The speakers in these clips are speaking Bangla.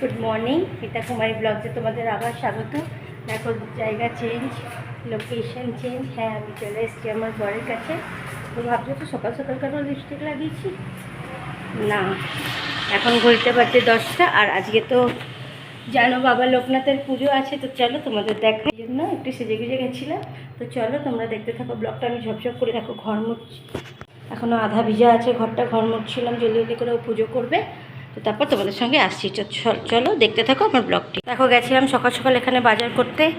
গুড মর্নিং পিতা কুমারী ব্লগে তোমাদের আবার স্বাগত। দেখো, জায়গা চেঞ্জ লোকেশন চেঞ্জ হ্যাঁ আমি চলে এসেছি আমার বরের কাছে। তো ভাবছ তো সকাল সকাল কেন লিপস্টিক লাগিয়েছি? না, এখন ঘুরতে পারছে দশটা, আর আজকে তো জানো বাবা লোকনাথের পুজো আছে, তো চলো তোমাদের দেখার জন্য একটু সেজে গুজে গেছিলাম। তো চলো, তোমরা দেখতে থাকো ব্লগটা আমি ঝপঝপ করে দেখো ঘর মুছছি এখনও আধা ভিজা আছে, ঘরটা ঘর মুছছিলাম, জলদি জলদি করে ও পুজো করবে। তো তারপর তোমাদের সঙ্গে আসছি। চল- দেখতে থাকো আমার ব্লগটি। দেখো, গেছিলাম সকাল সকাল এখানে বাজার করতে।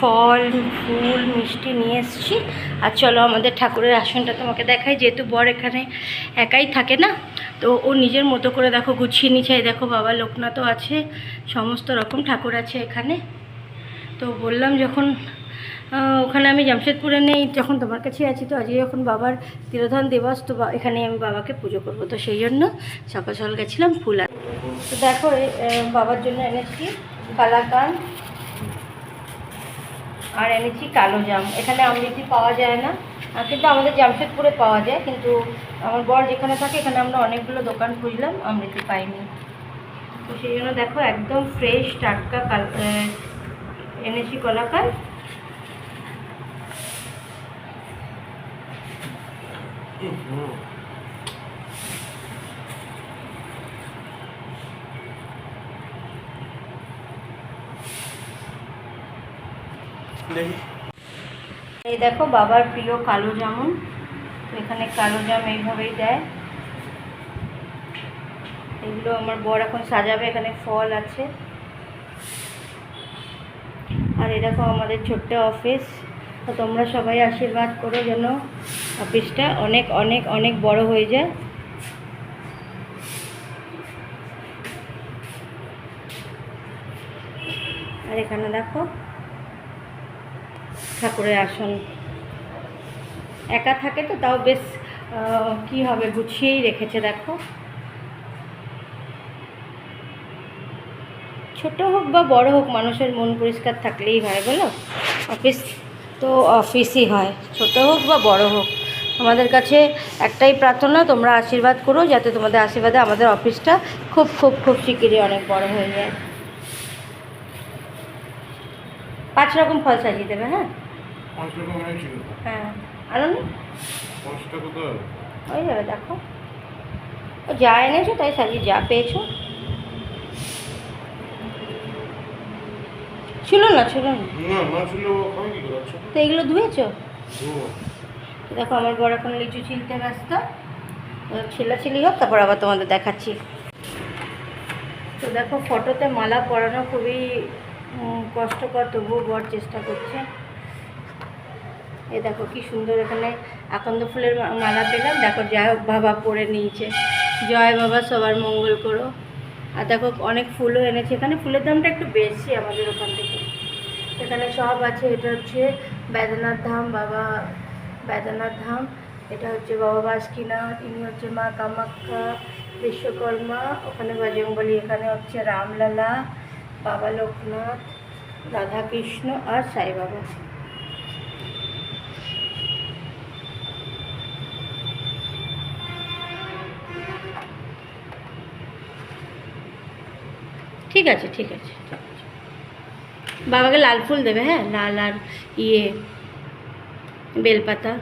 ফল, ফুল, মিষ্টি নিয়ে এসেছি। আর চলো আমাদের ঠাকুরের আসনটা তোমাকে দেখাই। যেহেতু বর এখানে একাই থাকে না, তো ও নিজের মতো করে দেখো গুছিয়ে নিচ্ছে। দেখো বাবা, লোকনাথও আছে, সমস্ত রকম ঠাকুর আছে এখানে। তো বললাম যখন ওখানে আমি জামশেদপুরে নেই, যখন তোমার কাছে আছি তো, আজকে যখন বাবার তিরোধান দিবস, তো এখানে আমি বাবাকে পুজো করব। তো সেই জন্য সকাল সকাল গেছিলাম ফুল আর তো দেখো বাবার জন্য এনেছি কালাকান আর এনেছি কালো জাম। এখানে আমৃতি পাওয়া যায় না কিন্তু আমাদের জামশেদপুরে পাওয়া যায়, কিন্তু আমার বর যেখানে থাকে, এখানে আমরা অনেকগুলো দোকান খুঁজলাম, আমৃতি পাইনি। তো সেই জন্য দেখো, একদম ফ্রেশ টাটকা কাল এনেছি কলাকার এই দেখো বাবার প্রিয় কালো জামুন। তো এখানে কালো জাম এইভাবেই দেয়। এগুলো আমার বর এখন সাজাবে, এখানে ফল আছে। আর এই দেখো আমাদের ছোট্ট অফিস। তো তোমরা সবাই আশীর্বাদ করো যেন অফিসটা অনেক অনেক অনেক বড় হয়ে যায়। আর এখানে দেখো, ঠাকুরের আসন। একা থাকে তো, তাও বেশ কি হবে, গুছিয়েই রেখেছে, দেখো। ছোট হোক বা বড় হোক, মানুষের মন পরিষ্কার থাকলেই হয়, বলো? অফিস তো অফিসই হয়। ছোট হোক বা বড় হোক আমাদের কাছে একটাই প্রার্থনা তোমরা আশীর্বাদ করো যাতে তোমাদের আশীর্বাদে আমাদের অফিসটা খুব খুব খুব শিগগিরই অনেক বড় হয়ে যায়। পাঁচ রকম ফল সাজিয়ে দেবে হ্যাঁ? হ্যাঁ হয়ে। যাবে দেখো। ও যা এনেছো তাই সাজিয়ে যা পেয়েছ। ছিল না ছিল না। করাচ্ছ তো এগুলো ধুয়েছো? দেখো, আমার বড় এখন লিচু ছিলতে ব্যস্ত। ছিলাছিলি হোক, তারপর আবার তোমাদের দেখাচ্ছি। তো দেখো, ফটোতে মালা পরানো খুবই কষ্টকর, তবুও বর চেষ্টা করছে। এ দেখো, কি সুন্দর এখানে আকন্দ ফুলের মালা পেলাম। দেখো, যাই হোক, বাবা পরে নিয়েছে। জয় বাবা, সবার মঙ্গল করো। আর দেখো, অনেক ফুলও এনেছে। এখানে ফুলের দামটা একটু বেশি আমাদের ওখান থেকে। এখানে সব আছে, এটা হচ্ছে বেদনাথ ধাম বাবা বেদনাথ ধাম। এটা হচ্ছে বাবা বাসকিনাথ, ইনি হচ্ছে মা কামাখ্যা, বিশ্বকর্মা, ওখানে বজরংবলী এখানে হচ্ছে রামলালা, বাবা লোকনাথ, রাধাকৃষ্ণ আর সাই বাবা ঠিক আছে ঠিক আছে। বাবাকে লাল ফুল দেবে হ্যাঁ? লাল আর ইয়ে। বেলপাতা।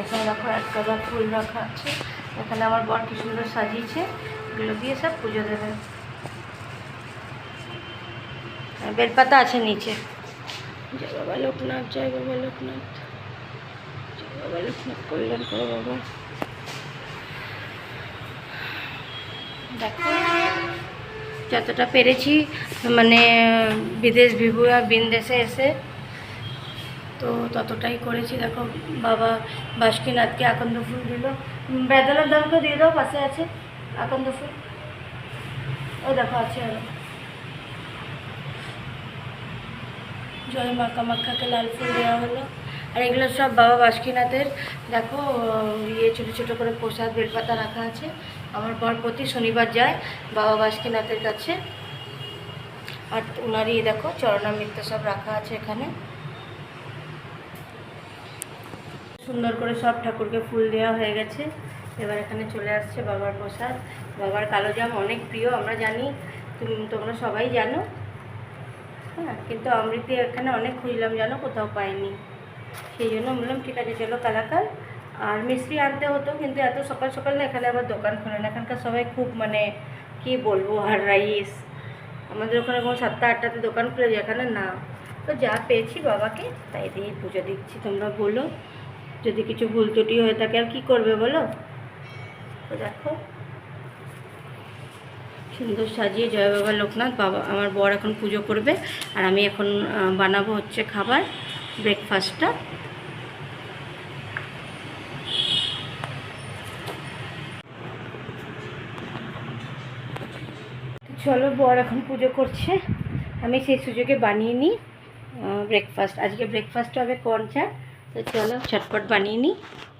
এখানে দেখো এক গাদা ফুল রাখা আছে। এখানে আমার বর কি সুন্দর সাজিয়েছে। এগুলো দিয়ে সব পুজো দেবে। বেলপাতা আছে নিচে। জয় বাবা লোকনাথ, জয় বাবা লোকনাথ। লোকনাথ কল্যাণ করো বাবা দেখো, যতটা পেরেছি মানে বিদেশ বিভুয়া বিনদেশে এসে, তো ততটাই করেছি। দেখো, বাবা বাসকিনাথকে আকন্দ ফুল দিল। বেদনার দামকে দিয়ে দাও, পাশে আছে আকন্দ ফুল। ওই দেখো, আছে আরও। জয় মা কামাখ্যাকে লাল ফুল দেওয়া হলো। আর এগুলো সব বাবা বাসুকিনাথের। দেখো ইয়ে ছোটো ছোটো করে প্রসাদ, বেলপাতা রাখা আছে। আমার পর প্রতি শনিবার যায় বাবা বাসুকিনাথের কাছে। আর উনারই, দেখো চরণামৃত্য সব রাখা আছে এখানে। সুন্দর করে সব ঠাকুরকে ফুল দেওয়া হয়ে গেছে। এবার এখানে চলে আসছে বাবার প্রসাদ। বাবার কালো জাম অনেক প্রিয়, আমরা জানি। তুমি, তোমরা সবাই জানো। হ্যাঁ কিন্তু অমৃতি এখানে অনেক খুঁজলাম, জানো? কোথাও পাইনি। সেই জন্য বললাম, ঠিক আছে, চলো কালাকাল। আর মিস্ত্রি আনতে হতো, কিন্তু এত সকাল সকাল না, এখানে আবার দোকান খোলে না। এখানকার সবাই খুব মানে কি বলব, আর রাইস। আমাদের ওখানে কোনো সাতটা, আটটাতে দোকান খুলে যায়, এখানে না। তো যা পেয়েছি বাবাকে, তাই দিয়ে পুজো দিচ্ছি। তোমরা বলো, যদি কিছু ভুল ত্রুটি হয়ে থাকে, আর কী করবে বলো? তো দেখো। সুন্দর সাজিয়ে, জয় বাবা, লোকনাথ বাবা, আমার বর এখন পুজো করবে। আর আমি এখন বানাবো হচ্ছে খাবার। ব্রেকফাস্টটা। চলো বর এখন পুজো করছে। আমি সেই সুযোগে বানিয়ে নিই ব্রেকফাস্ট আজকে ব্রেকফাস্ট হবে কর্ন চা তো চলো চটপট বানিয়ে নিই।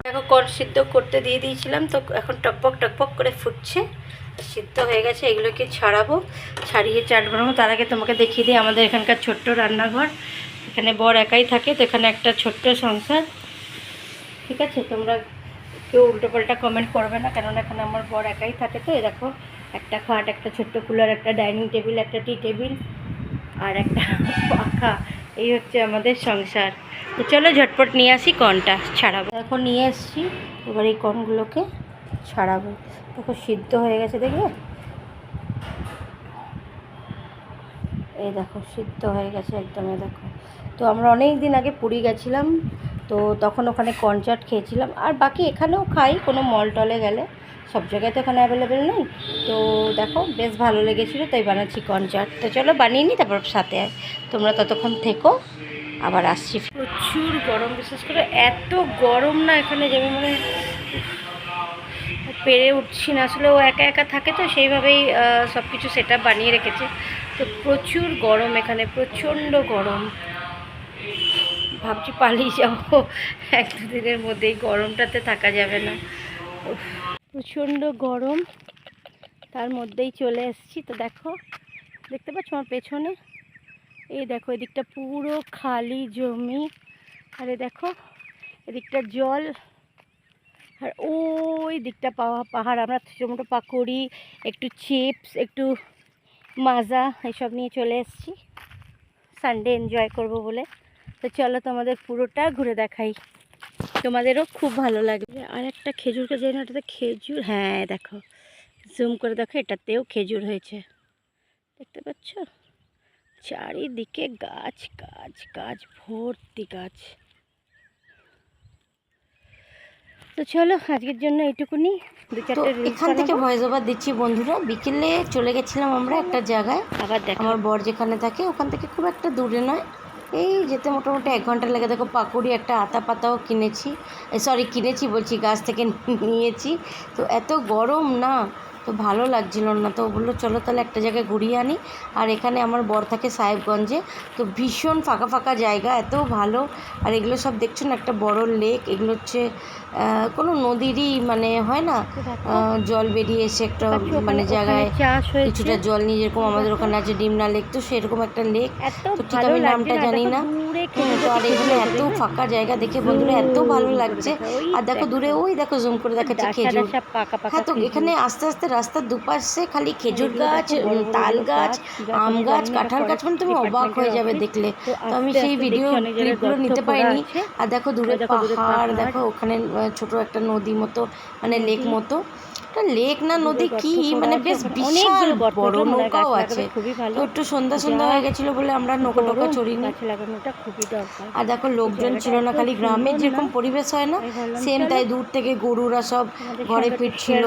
দেখো কর্ন সিদ্ধ করতে দিয়ে দিয়েছিলাম, তো এখন টকপক টকপক করে ফুটছে। সিদ্ধ হয়ে গেছে, এগুলোকে ছাড়াবো। ছাড়িয়ে চাট বানাবো তার আগে তোমাকে দেখিয়ে দিই আমাদের এখানকার ছোট্ট রান্নাঘর। এখানে বর একাই থাকে, তো এখানে একটা ছোট্ট সংসার। ঠিক আছে, তোমরা কেউ উল্টোপাল্টা কমেন্ট করবে না, কেননা এখানে আমার বর একাই থাকে, তো এই দেখো, একটা খাট, একটা ছোট্ট কুলার, একটা ডাইনিং টেবিল একটা টি টেবিল আর একটা পাখা। এই হচ্ছে আমাদের সংসার। তো চলো ঝটপট নিয়ে আসি কর্নটা ছাড়াবো। এখন নিয়ে এসছি, এবার এই কর্নগুলোকে ছাড়াবো। দেখো, সিদ্ধ হয়ে গেছে দেখবে এই দেখো, সিদ্ধ হয়ে গেছে, একদম দেখো। তো আমরা অনেক দিন আগে পুরী গেছিলাম, তো তখন ওখানে কনচার্ট খেয়েছিলাম। আর বাকি এখানেও খাই, কোনো মল টলে গেলে। সব জায়গায় তো এখানে অ্যাভেলেবেল নেই। তো দেখো, বেশ ভালো লেগেছিলো, তাই বানাচ্ছি কনচার্ট তো চলো বানিয়ে নিই তারপর সাথে তোমরা ততক্ষণ থেকো, আবার আসছি। প্রচুর গরম, বিশেষ করে এত গরম না এখানে যে আমি মানে পেরে উঠছি না। আসলে ও একা একা থাকে তো, সেইভাবেই সব কিছু সেট বানিয়ে রেখেছে। তো প্রচুর গরম এখানে, প্রচণ্ড গরম। ভাবছি পালিয়ে যাব। এক দু দিনের মধ্যেই গরমটাতে থাকা যাবে না। প্রচণ্ড গরম। তার মধ্যেই চলে এসেছি। তো দেখো, দেখতে পাচ্ছ আমার পেছনে? এই দেখো, এদিকটা পুরো খালি জমি। আর দেখো, এদিকটা জল। আর ওই দিকটা পাওয়া পাহাড়। আমরা ছোটো পাকড়ি, একটু চিপস, একটু মাজা, এসব নিয়ে চলে এসেছি। সানডে এনজয় করব বলে। তো চলো তোমাদের পুরোটা ঘুরে দেখাই। তোমাদেরও খুব ভালো লাগবে। আর একটা খেজুর গাছ না, ওটাতে খেজুর হ্যাঁ দেখো। জুম করে দেখো এটাতেও খেজুর হয়েছে। দেখতে পাচ্ছ? চারিদিকে গাছ গাছ গাছ ভর্তি গাছ। তো চলো আজকের জন্য এইটুকুনি। দু চারটে এখান থেকে ভয়েস ওভার দিচ্ছি বন্ধুরা। বিকেলে চলে গেছিলাম আমরা একটা জায়গায়। আবার দেখো আমার বর যেখানে থাকে ওখান থেকে খুব একটা দূরে নয়। এই যেতে মোটামুটি এক ঘণ্টা লেগে। দেখো পাকুড়ি একটা আতা পাতাও কিনেছি। সরি কিনেছি বলছি, গাছ থেকে নিয়েছি। তো এত গরম না। তো ভালো লাগছিল না তো বলল চলো তাহলে একটা জায়গায় ঘুরিয়ে আনি। আর এখানে আমার বর থাকে সাহেবগঞ্জে তো ভীষণ ফাঁকা ফাঁকা জায়গা এত ভালো। আর এগুলো সব দেখছ না একটা বড় লেক এগুলো হচ্ছে কোনো নদীরই মানে হয় না জল বেরিয়ে এসে একটা মানে জায়গায় কিছুটা জল নিয়ে যেরকম আমাদের ওখানে আছে ডিমনা লেক তো সেরকম একটা লেক তো ঠিক আমি নামটা জানি না। তো আর এখানে এত ফাঁকা জায়গা দেখে বন্ধুরা এত ভালো লাগছে। আর দেখো দূরে ওই দেখো জুম করে দেখাচ্ছে খেজুর। হ্যাঁ তো এখানে আস্তে আস্তে রাস্তার দুপাশে খালি খেজুর গাছ তাল গাছ আম গাছ কাঁঠাল গাছ মানে তুমি অবাক হয়ে যাবে দেখলে। তো আমি সেই ভিডিও ক্লিপগুলো নিতে পারিনি। আর দেখো দূরে পাহাড়। দেখো ওখানে ছোট একটা নদী মতো মানে লেক মতো। লেক না নদী কি? মানে বেশ বিশাল বড় নৌকাও আছে। তো একটু সন্ধ্যা সন্ধ্যা হয়ে গেছিল বলে আমরা নৌকা টোকা চড়িনি। আর দেখো লোকজন ছিল না খালি গ্রামে যেরকম পরিবেশ হয় না সেম তাই দূর থেকে গরুরা সব ঘরে ফিরছিল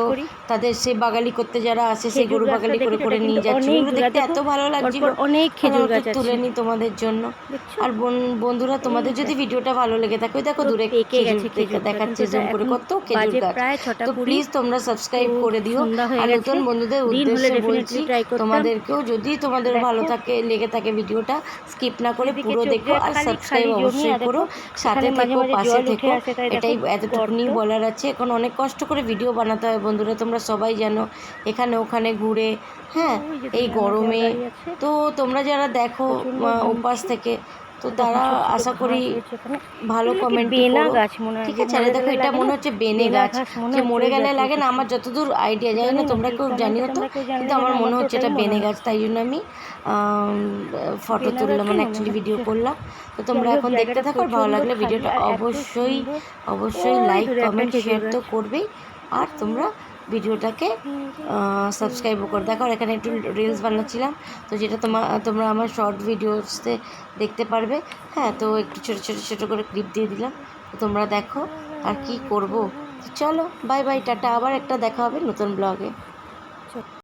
তাদের সে বাগালি করতে যারা আসে সেই গরু বাগালি করে করে নিয়ে যাচ্ছে। ওগুলো দেখতে এত ভালো লাগছিল। অনেক খেজুর গাছ তুলে। নিই তোমাদের জন্য। আর বোন- বন্ধুরা তোমাদের যদি ভিডিওটা ভালো লেগে থাকে দেখো দূরে খেজুর দেখাচ্ছে জুম করে কত খেজুর গাছ। তো প্লিজ তোমরা সাবস্ক্রাইব করে দিও। আর। নতুন বন্ধুদের উদ্দেশ্যে বলছি তোমাদেরকেও যদি তোমাদের ভালো থাকে লেগে থাকে ভিডিওটা স্কিপ না করে পুরো দেখো আর সাবস্ক্রাইব অবশ্যই করো। সাথে থেকো পাশে থেকো। এটাই এতটুকুনি। বলার আছে। এখন অনেক কষ্ট করে ভিডিও বানাতে হয় বন্ধুরা তোমরা সবাই জানো এখানে ওখানে ঘুরে হ্যাঁ এই গরমে তো তোমরা যারা দেখো উপাস থেকে তো তারা আশা করি ভালো কমেন্ট বেনা গাছ মনে ঠিক আছে আর দেখো এটা মনে হচ্ছে বেনে গাছ। যে মরে গেলে লাগে না আমার যতদূর আইডিয়া জানি জানি না তোমরা কেউ জানি না, তো? কিন্তু আমার মনে হচ্ছে এটা বেনে গাছ তাই জন্য আমি ফটো তুললাম মানে অ্যাকচুয়ালি ভিডিও করলাম। তো তোমরা এখন দেখতে থাকো ভালো লাগলে ভিডিওটা অবশ্যই অবশ্যই লাইক কমেন্ট শেয়ার তো করবেই। আর তোমরা ভিডিওটাকে সাবস্ক্রাইব করে। দেখো, আর এখানে একটু রিলস বানাচ্ছিলাম। তো যেটা তোমার তোমরা আমার শর্ট ভিডিওসতে দেখতে পারবে। হ্যাঁ তো একটু ছোটো ছোটো ছোটো করে ক্লিপ দিয়ে দিলাম। তো তোমরা দেখো, আর কি করব। চলো বাই বাই টাটা। আবার একটা দেখা হবে নতুন ব্লগে